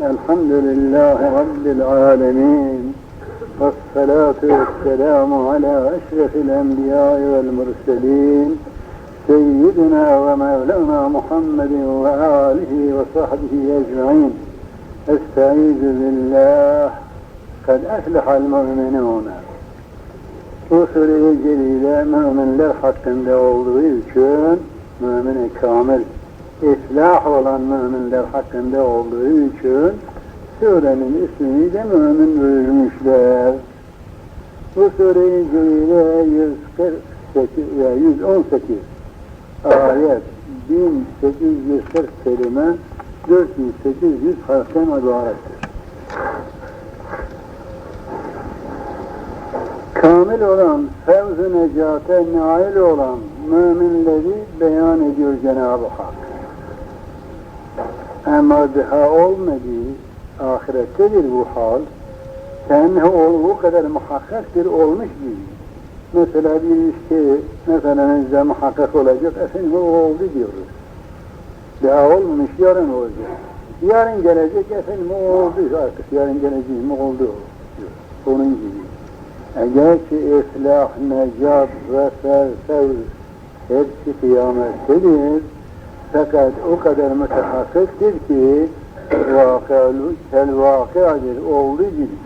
الحمد لله رب العالمين والصلاة والسلام على أشرف الأنبياء والمرسلين سيدنا ومولانا محمد وآله وصحبه أجمعين استعيذ بالله قد أفلح المؤمنون Bu sure-i celile müminler hakkında olduğu için mümin kamil iflah olan müminler hakkında olduğu için surenin ismini de mümin buyurmuşlar. Bu sure-i celile 148 ve 118 ayet 1840 kelime 4800 harften ibarettir. Kamil olan, fevz-ı necate nail olan müminleri beyan ediyor Cenab-ı Hak. Ama daha olmadığı ahirettedir bu hal. Kendi olduğu kadar muhakkaktır olmuş gibi. Mesela bir işte mesela önce muhakkak olacak, efendim o oldu diyoruz. Daha olmamış, yarın olacak. Yarın gelecek, efendim o oldu artık, yarın geleceğim oldu diyor. Onun gibi. Eğer ki iflah, necat, zafer, fevz hepsi kıyamettedir. Fakat o kadar mütehakkıktır ki kel vakadır olduğu gibi.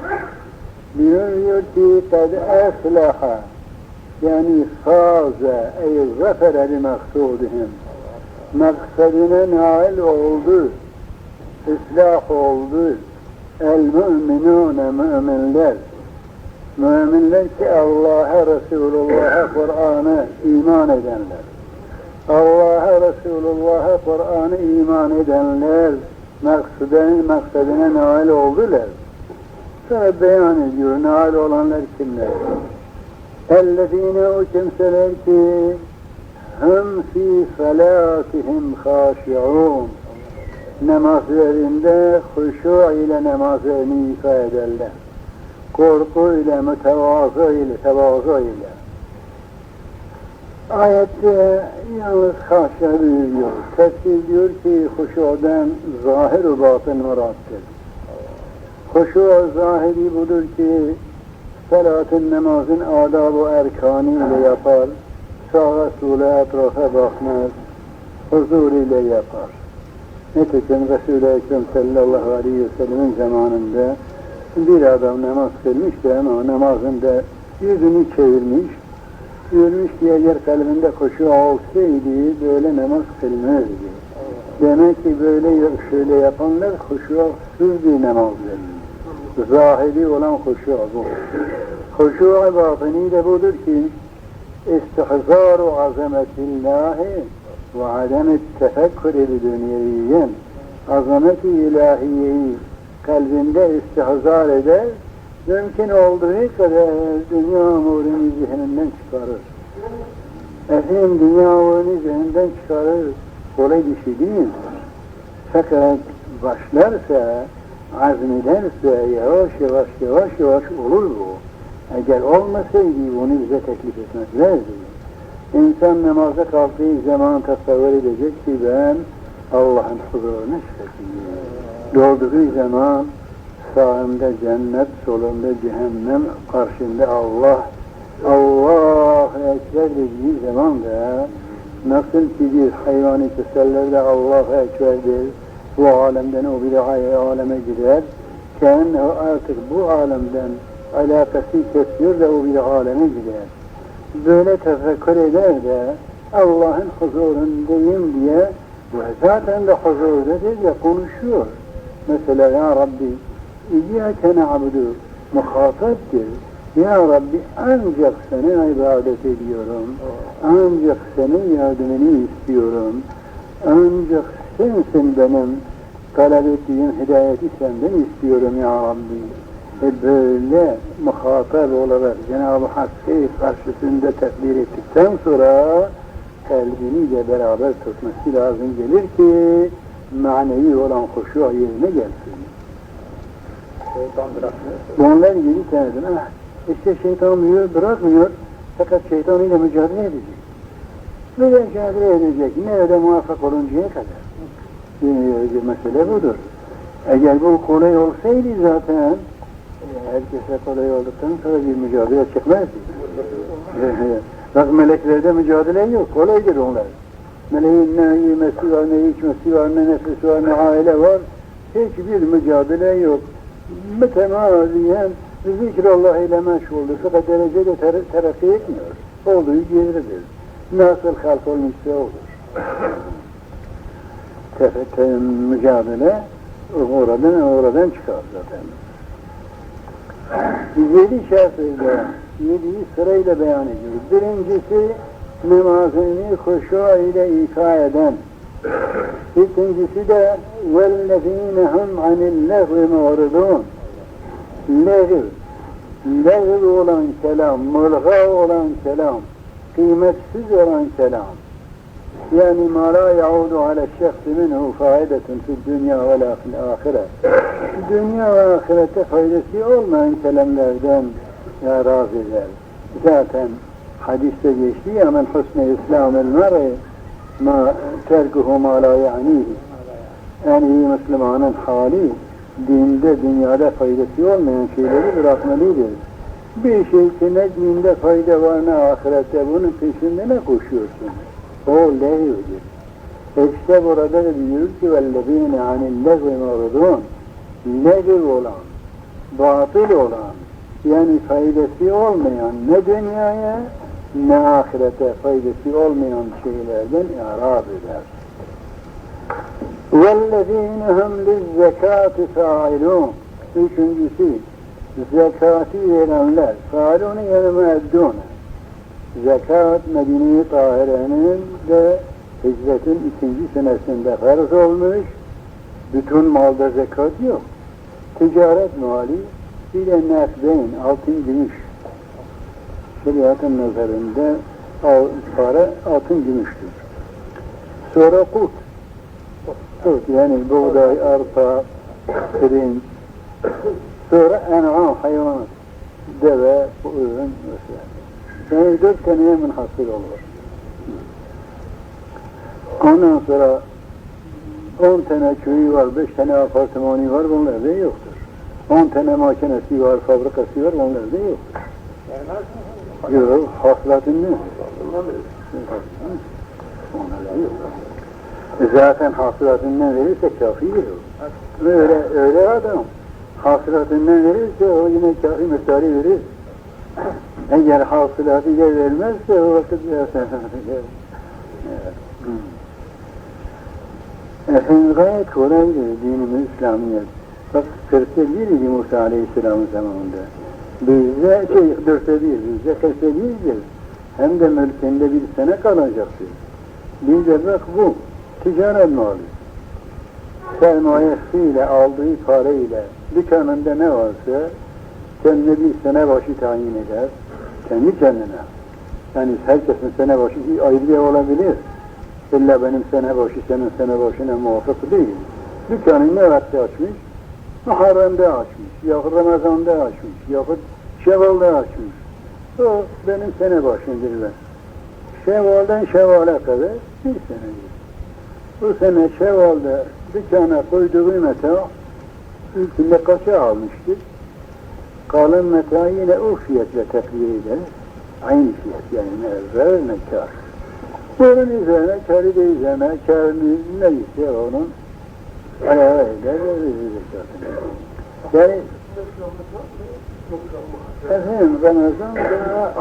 Buyuruyor ki kad eflaha. Yani faze ey zafere li maksudihim maksadına nail oldu islah oldu. El müminune müminler. Müminler ki Allah'a Resulullah'a Kur'an'a iman edenler Allah'a Resulullah'a Kur'an'a iman edenler maksadının maksadına nail oldular. Sonra beyan ediyor nail olanlar kimler? Ellezine o kimseler ki hum fi salatihim haşi'un namazlarında huşu ile namazlarını ifa ederler. Korku ile, mütevazı ile, tevazu ile. Ayette yalnız haşa buyuruyor. Tefsir diyor ki huşudan zahir-i batın murattır. Huşu zahiri budur ki salatın namazın adab-ı erkanı ile yapar. Sağa sola etrafa bakmaz. Huzur ile yapar. Nitekim Resul-i Ekrem sallallahu aleyhi ve sellemin zamanında bir adam namaz kılmış ama namazında yüzünü çevirmiş. Görmüş ki eğer kalbinde koşu olsaydı böyle namaz kılmazdı. Demek ki böyle şöyle yapanlar huşusuz bir namaz verir. Zahiri olan huşu bu. Huşu batini de budur ki istihzaru azametillahi ve ademet tefekkür bi dünyeviyen azameti ilahiyeyi kalbinde istihzar eder, mümkün olduğu kadar dünya umurunu zihninden çıkarır. Efendim dünya umurunu zihninden çıkarır, kolay bir şey değil. Fakat başlarsa, azmederse yavaş yavaş yavaş yavaş olur bu. Eğer olmasaydı bunu bize teklif etmezlerdi. İnsan namaza kalktığı zaman tasavvur edecek ki ben Allah'ın huzuruna çıkacağım. Doğduğu zaman sağımda cennet, solumda cehennem, karşımda Allah. Allah Ekber dediği zaman da nasıl ki bir hayvani tesellerde Allah Ekber'dir, bu alemden o bir aleme gider, kendi artık bu alemden alakası kesiyor da o bir aleme gider. Böyle tefekkür eder de Allah'ın huzurundayım diye zaten de huzurdadır ve konuşuyor. Mesela ya Rabbi İyyâke na'budu muhataptır. Ya Rabbi ancak sana ibadet ediyorum. Ancak senin yardımını istiyorum. Ancak sensin benim talep ettiğim hidayeti senden istiyorum ya Rabbi. E böyle muhatap olarak Cenab-ı Hakk'ı karşısında tekbir ettikten sonra kalbini de beraber tutması lazım gelir ki manevi olan huşu yerine gelsin. Şeytan bırakmıyor. Bunlar yedi tanedir. Ah, işte şeytan buyuruyor, bırakmıyor. Fakat şeytan ile mücadele edecek. Mücadele edecek. Nerede muvaffak oluncaya kadar. Bir mesele budur. Eğer bu kolay olsaydı zaten herkese kolay olduktan sonra bir mücadele çıkmazdı. Bak meleklerde mücadele yok, kolaydır onlar. Meleğin ne yemesi var, ne içmesi var, ne nefesi var, ne aile var. Hiçbir mücadele yok. Mütemadiyen zikrullah ile meşguldür. Fakat derecede ter terakki etmiyor. Olduğu yeridir. Nasıl halk olmuşsa olur. Tefete mücadele oradan oradan çıkar zaten. Yedi şartıyla, yediği sırayla beyan ediyoruz. Birincisi namazını huşu ile ika eden. İkincisi de وَالَّذ۪ينَ هُمْ عَنِ اللَّغْوِ مُعْرِضُونَ Lehv, lehv olan kelam, mulga olan kelam, kıymetsiz olan kelam. Yani ma la yaudu ala şahsi minhu faidetun fid dünya ve la fil ahire. Dünya ve ahirette faydası olmayan kelamlardan ya razı. Zaten hadiste geçti ya men husne islamel mar'i ma terkuhu ma la ya'nihi. En iyi Müslümanın hali dinde, dünyada faydası olmayan şeyleri bırakmalıdır. Bir şey ki ne dinde fayda var ne ahirette bunun peşinde ne koşuyorsun? O lehivdir. İşte burada da diyor ki وَالَّذ۪ينَ عَنِ اللَّغْوِ مَرُضُونَ Lehiv olan, batıl olan, yani faydası olmayan ne dünyaya ne ahirete faydası olmayan şeylerden irab eder. وَالَّذ۪ينَ هُمْ لِلزَّكَاتِ فَاِلُونَ Üçüncüsü, zekati verenler, فَاِلُونَ يَنُمَا اَدُّونَ Zekat Medine-i Tahire'nin de hicretin ikinci senesinde farz olmuş, bütün malda zekat yok. Ticaret mali, bir de nakdeyn, altın gümüş Şeriatın nazarında para altın gümüştür. Sonra kut. Kut yani buğday, arpa, pirinç. Sonra en'am, hayvanat. Deve, ürün mesela. Yani dört taneye münhasır olur. Ondan sonra on tane köyü var, beş tane apartmanı var, bunlarda yoktur. On tane makinesi var, fabrikası var, onlarda yoktur. Yok, hasılatın ne? Zaten hasılatından verirse kafidir o. Öyle, öyle adam hasılatından verirse o yine kafi miktarı verir. Eğer hasılatı yer vermezse o vakit zaten Efendim gayet kolaydır dinimiz İslamiyet. Bak 41 idi Musa Aleyhisselam'ın zamanında. Bizde şey, dörtte bir, bizde 41'dir. Hem de mülkünde bir sene kalacaktır. Bizde bak bu, ticaret malı. Sermayesiyle, aldığı parayla, dükkanında ne varsa kendine bir sene başı tayin eder, kendi kendine. Yani herkesin sene başı ayrı bir olabilir. İlla benim sene başı senin sene başına muvaffak değil. Dükkanını ne açmış? Muharrem'de açmış, yahut Ramazan'da açmış, yahut Şevval'da açmış. O benim sene başındır ben. Şevval'den Şevval'e kadar bir senedir. Bu sene Şevval'da dükkana koyduğu meta ilkinde kaça almıştır? Kalan meta yine o fiyatla takdir eder. Aynı fiyat yani zarar ne kar. Bunun üzerine, karı üzerine, karını neyse onun verir zaten. Yani efendim Ramazan'da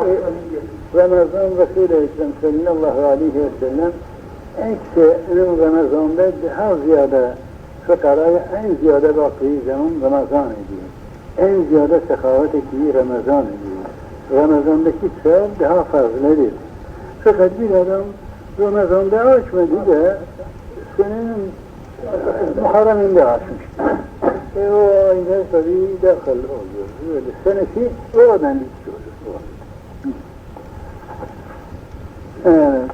Ramazan Resul-i Ekrem sallallahu aleyhi ve sellem ekserin Ramazan'da daha ziyade fıkaraya en ziyade baktığı zaman Ramazan ediyor. En ziyade sekavet ettiği Ramazan ediyor. Ramazan'daki sevap daha fazladır. Fakat bir adam Ramazan'da açmadı da senin Muharrem'inde açmış. E o ayda tabii dakıl oluyor. Böyle senesi oradan bitiyor. Evet.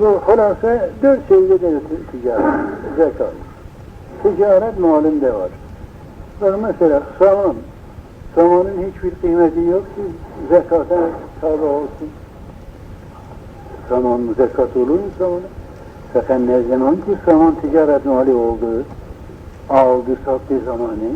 Bu hulasa dört şeyde de ticaret, zekat. Ticaret malinde var. Bak mesela saman. Samanın hiçbir kıymeti yok ki zekata tabi olsun. Saman zekat olur mu samanı? Fakat ne zaman ki saman ticaret mali oldu, aldı sattı zamanı